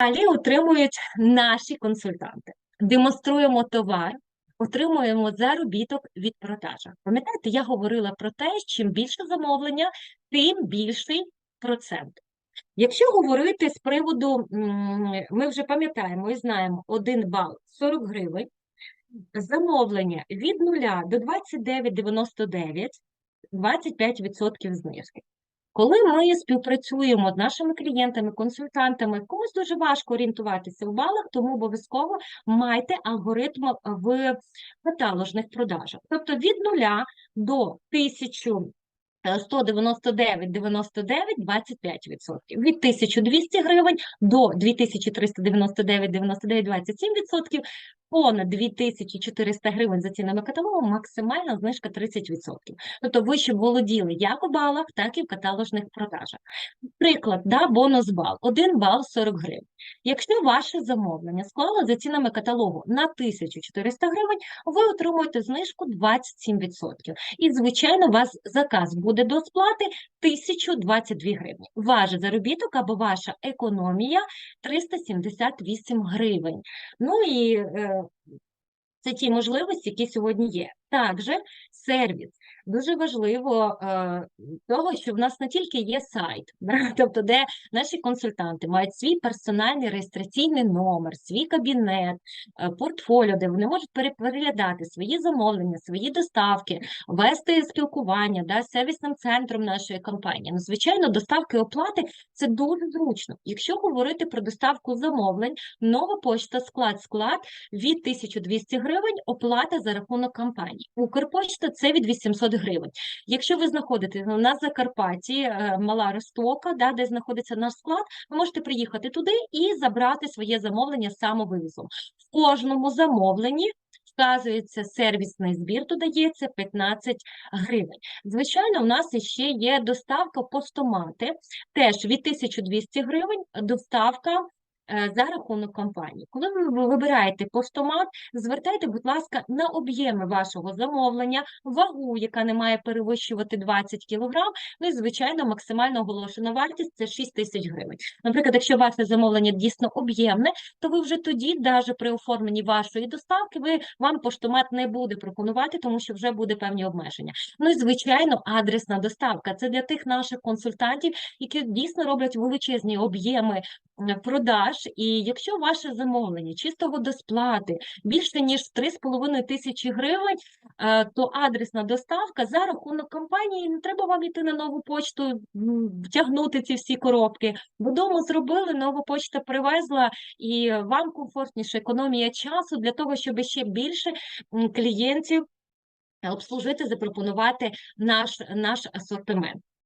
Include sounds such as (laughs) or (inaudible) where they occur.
Далі отримують наші консультанти. Демонструємо товар, отримуємо заробіток від продажа. Пам'ятаєте, я говорила про те, чим більше замовлення, тим більший процент. Якщо говорити з приводу, ми вже пам'ятаємо і знаємо, 1 бал 40 гривень, замовлення від 0 до 29,99 25% знижки. Коли ми співпрацюємо з нашими клієнтами, консультантами, комусь дуже важко орієнтуватися в балах, тому обов'язково майте алгоритм в каталожних продажах. Тобто від 0 до 1000 199,99 25%. Від 1200 гривень до 2399,99 27%. Понад 2400 гривень за цінами каталогу максимальна знижка 30%. Тобто ви ще володіли як у балах, так і в каталожних продажах. Приклад, да, бонус бал. 1 бал 40 гривень. Якщо ваше замовлення склало за цінами каталогу на 1400 гривень, ви отримуєте знижку 27%. І, звичайно, у вас заказ буде до сплати 1022 гривні. Ваш заробіток або ваша економія 378 гривень. Ну і е, це ті можливості, які сьогодні є. Також сервіс. Дуже важливо е, того, що в нас не тільки є сайт, (laughs) да, тобто, де наші консультанти мають свій персональний реєстраційний номер, свій кабінет, е, портфоліо, де вони можуть переглядати свої замовлення, свої доставки, вести спілкування да, з сервісним центром нашої компанії. Ну, звичайно, доставки оплати це дуже зручно. Якщо говорити про доставку замовлень, нова почта, склад, склад від 1200 гривень, оплата за рахунок компанії. Укрпочта це від 800 гривень. Якщо ви знаходитесь на Закарпатті, е, Мала Ростока, да, де знаходиться наш склад, ви можете приїхати туди і забрати своє замовлення самовивізом. В кожному замовленні вказується сервісний збір, додається 15 гривень. Звичайно, у нас ще є доставка постомати, теж від 1200 гривень доставка за рахунок компанії. Коли ви вибираєте постомат, звертайте, будь ласка, на об'єми вашого замовлення, вагу, яка не має перевищувати 20 кг, ну і, звичайно, максимально оголошена вартість це 6 тисяч гривень. Наприклад, якщо ваше замовлення дійсно об'ємне, то ви вже тоді, навіть при оформленні вашої доставки, ви вам поштомат не буде пропонувати, тому що вже буде певні обмеження. Ну і звичайно, адресна доставка це для тих наших консультантів, які дійсно роблять величезні об'єми продаж. І якщо ваше замовлення чистого до сплати більше ніж 3,5 тисячі гривень, е, то адресна доставка за рахунок компанії не треба вам йти на нову почту, втягнути ці всі коробки. Додому зробили, нова почта привезла, і вам комфортніше економія часу для того, щоб ще більше клієнтів обслужити, запропонувати наш, наш асортимент.